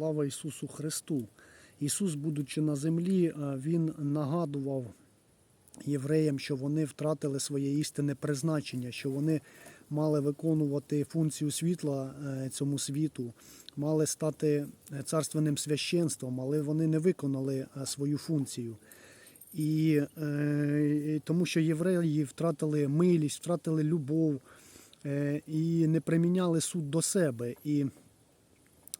Слава Ісусу Христу! Ісус, будучи на землі, е, Він нагадував євреям, що вони втратили своє істинне призначення, що вони мали виконувати функцію світла е, цьому світу, мали стати е, царственним священством, але вони не виконали свою функцію. І тому що євреї втратили милість, втратили любов і не приміняли суд до себе. І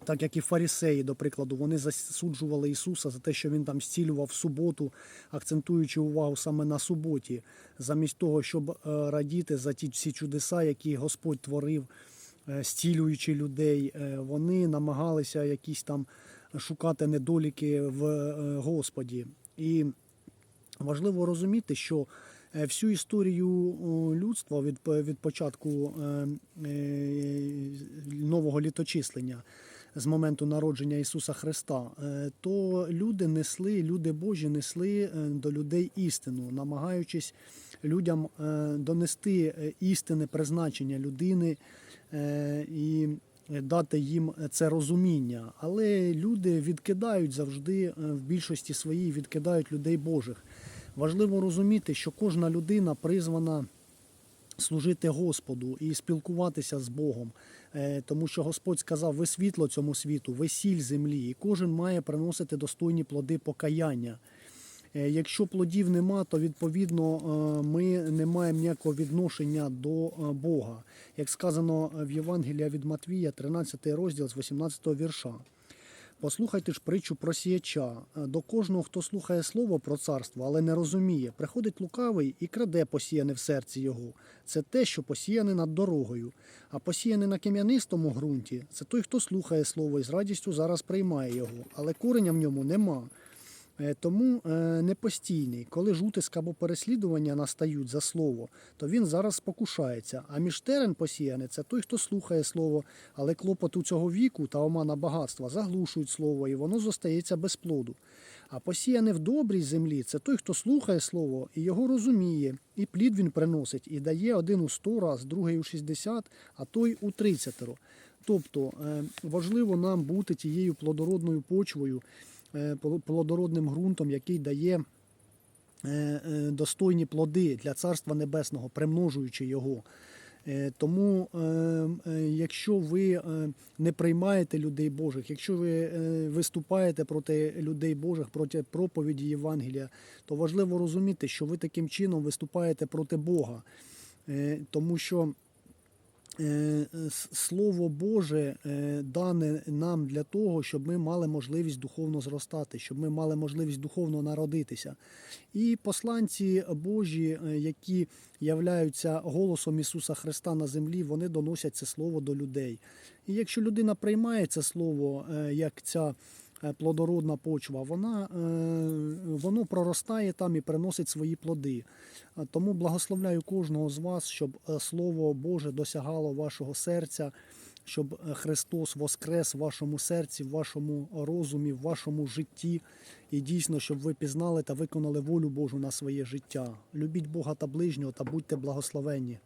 так як і фарисеї, до прикладу, вони засуджували Ісуса за те, що він там зцілював в суботу, акцентуючи увагу саме на суботі, замість того, щоб е, радіти за ті всі чудеса, які Господь творив, е, зцілюючи людей, е, вони намагалися якісь там шукати недоліки в е, Господі. І важливо розуміти, що е, всю історію людства від, від початку е, е, нового літочислення з моменту народження Ісуса Христа, е, то люди несли, люди Божі несли е, до людей істину, намагаючись людям е, донести істинне призначення людини і дати їм це розуміння. Але люди відкидають завжди в більшості своїй відкидають людей Божих. Важливо розуміти, що кожна людина призвана служити Господу і спілкуватися з Богом, Е, тому що Господь сказав: ви світло цьому світу, ви сіль землі, і кожен має приносити достойні плоди покаяння. Е, Якщо плодів нема, то відповідно е, ми не маємо ніякого відношення до Бога. Як сказано в Євангелія від Матвія, 13 розділ з 18 вірша. Послухайте ж притчу про сіяча. Е, До кожного, хто слухає слово про царство, але не розуміє, приходить лукавий і краде посіяне в серці його. Це те, що посіяне над дорогою. А посіяне на кам'янистому ґрунті це той, хто слухає слово і з радістю зараз приймає його, але кореня в ньому нема. Е, Тому е, непостійний, коли ж утиск або переслідування настають за слово, то він зараз спокушається. А між терен посіяне це той, хто слухає слово, але клопоту цього віку та омана багатства заглушують слово, і воно зостається без плоду. А посіяне в добрій землі це той, хто слухає слово і його розуміє, і плід він приносить, і дає один у сто раз, другий у шістдесят, а той у тридцятеро. Тобто е, важливо нам бути тією плодородною почвою, плодородним ґрунтом, який дає е, е, достойні плоди для Царства Небесного, примножуючи його. Е, Тому, е, е, якщо ви е, не приймаєте людей Божих, якщо ви е, виступаєте проти людей Божих, проти проповіді Євангелія, то важливо розуміти, що ви таким чином виступаєте проти Бога, Е, тому що е, Слово Боже е, дане нам для того, щоб ми мали можливість духовно зростати, щоб ми мали можливість духовно народитися. І посланці Божі, е, які являються голосом Ісуса Христа на землі, вони доносять це слово до людей. І якщо людина приймає це слово, е, як ця е, плодородна почва, вона, е, воно проростає там і приносить свої плоди. Тому благословляю кожного з вас, щоб е, Слово Боже досягало вашого серця, щоб е, Христос воскрес в вашому серці, в вашому розумі, в вашому житті. І дійсно, щоб ви пізнали та виконали волю Божу на своє життя. Любіть Бога та ближнього та будьте благословенні.